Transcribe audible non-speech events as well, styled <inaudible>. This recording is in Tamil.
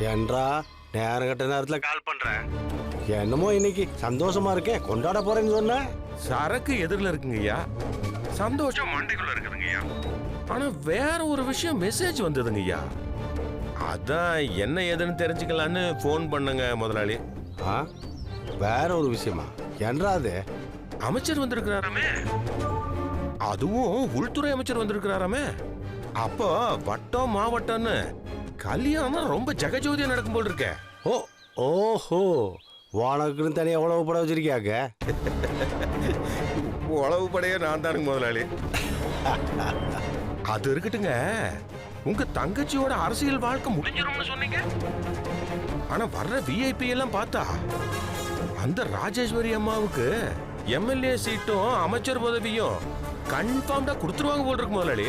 ஏன்றா? நேரம் கட்ட நேரத்துல கால் பண்றேன் என்னமோ இன்னைக்கு சந்தோஷமா இருக்கேன் கொண்டாட போறேன்னு சொன்ன. சரக்கு எதிரில் இருக்குங்கய்யா சந்தோஷம் மண்டைக்குள்ள இருக்குதுங்கய்யா ஆனா வேற ஒரு விஷயம் மெசேஜ் வந்ததுங்கய்யா அதான் என்ன ஏதுன்னு தெரிஞ்சுக்கலான்னு ஃபோன் பண்ணுங்க முதலாளி. ஆ? வேற ஒரு விஷயமா? என்றா அது? அமைச்சர் வந்திருக்கிறாராமே. அதுவும் உள்துறை அமைச்சர் வந்திருக்கிறாராமே. அப்போ வட்டம் மாவட்டம்னு கல்யாணம் ரொம்ப ஜெகஜோதியா நடக்கும் போல் இருக்கே. ஓ ஓஹோ. உனக்குன்னு தனியாக உழவு பட வச்சிருக்கியாக்க? <laughs> உளவு படைய நான் தானுங்க முதலாளி. அது இருக்கட்டுங்க. உங்க தங்கச்சியோட அரசியல் வாழ்க்கை முடிஞ்சிரும்னு சொன்னீங்க? ஆனா வர்ற விஐபி எல்லாம் பார்த்தா அந்த ராஜேஸ்வரி அம்மாவுக்கு எம்எல்ஏ சீட்டும் அமைச்சர் பதவியும் கன்ஃபார்ம்டா கொடுத்துருவாங்க போல் இருக்கு முதலாளி.